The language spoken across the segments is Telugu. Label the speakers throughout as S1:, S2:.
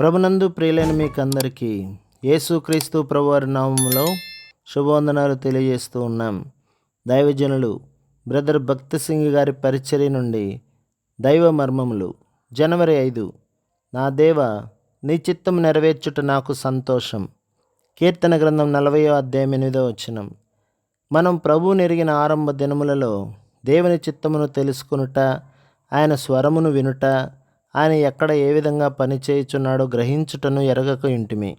S1: ప్రభునందు ప్రియులైన మీకందరికీ యేసుక్రీస్తు ప్రభువారి నామంలో శుభవందనాలు తెలియజేస్తూ ఉన్నాం. దైవజనులు బ్రదర్ భక్తి సింగ్ గారి పరిచర్య నుండి దైవ మర్మములు జనవరి ఐదు. నా దేవ నీ చిత్తం నెరవేర్చుట నాకు సంతోషం. కీర్తన గ్రంథం నలభయో అధ్యాయం ఎనిమిదో వచనం. మనం ప్రభువుని ఎరిగిన ఆరంభ దినములలో దేవుని చిత్తమును తెలుసుకొనుట ఆయన స్వరమును వినుట ఆయన ఎక్కడ ఏ విధంగా పనిచేయుచున్నాడో గ్రహించుటను ఎరగక ఇంటిమి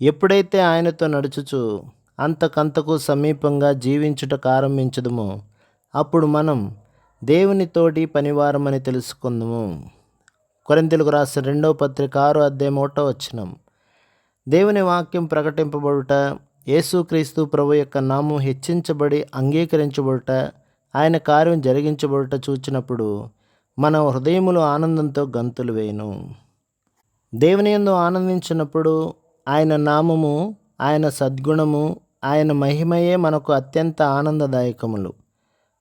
S1: ఎప్పుడైతే ఆయనతో నడుచుచు అంతకంతకు సమీపంగా జీవించుట ప్రారంభించదుమో అప్పుడు మనం దేవుని తోటి పనివారమని తెలుసుకుందాము. కొరింతలకు రాసిన రెండవ పత్రిక ఆరో అధ్యాయం ఒకటో వచ్చినం దేవుని వాక్యం ప్రకటింపబడుట యేసుక్రీస్తు ప్రభు యొక్క నామం హెచ్చించబడి అంగీకరించబడుట ఆయన కార్యం జరిగించబడుట చూచినప్పుడు మన హృదయములు ఆనందంతో గంతులు వేయును. దేవుని ఎందు ఆనందించినప్పుడు ఆయన నామము ఆయన సద్గుణము ఆయన మహిమయే మనకు అత్యంత ఆనందదాయకములు.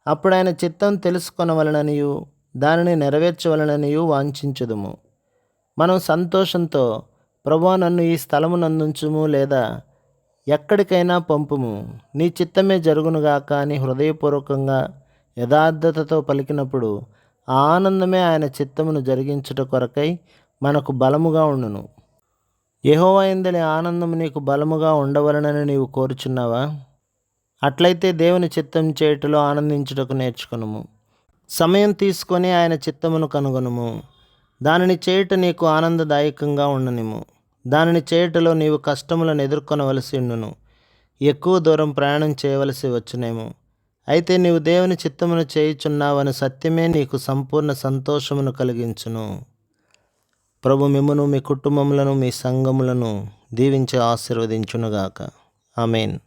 S1: అప్పుడు ఆయన చిత్తం తెలుసుకొనవలననియు దానిని నెరవేర్చవలననియు వాంఛించుదుము. మనం సంతోషంతో ప్రభా నన్ను ఈ స్థలమునందుంచుము లేదా ఎక్కడికైనా పంపుము. నీ చిత్తమే జరుగునుగాక అని హృదయపూర్వకంగా యథార్థతతో పలికినప్పుడు ఆనందమే ఆయన చిత్తమును జరిగించుట కొరకై మనకు బలముగా ఉండును. యెహోవాయందలి ఆనందము నీకు బలముగా ఉండవలనని నీవు కోరుచున్నావా? అట్లయితే దేవుని చిత్తం చేయుటలో ఆనందించుటకు నేర్చుకునుము. సమయం తీసుకొని ఆయన చిత్తమును కనుగొనుము. దానిని చేయుట నీకు ఆనందదాయకంగా ఉండనిము. దానిని చేయుటలో నీవు కష్టములను ఎదుర్కొనవలసి ఉండును. ఎక్కువ దూరం ప్రయాణం చేయవలసి వచ్చునేమో. అయితే నీవు దేవుని చిత్తమును చేయుచున్నావని సత్యమే నీకు సంపూర్ణ సంతోషమును కలిగించును. ప్రభు మిమ్మను మీ కుటుంబములను మీ సంఘములను దీవించి ఆశీర్వదించునుగాక. ఆమెన్.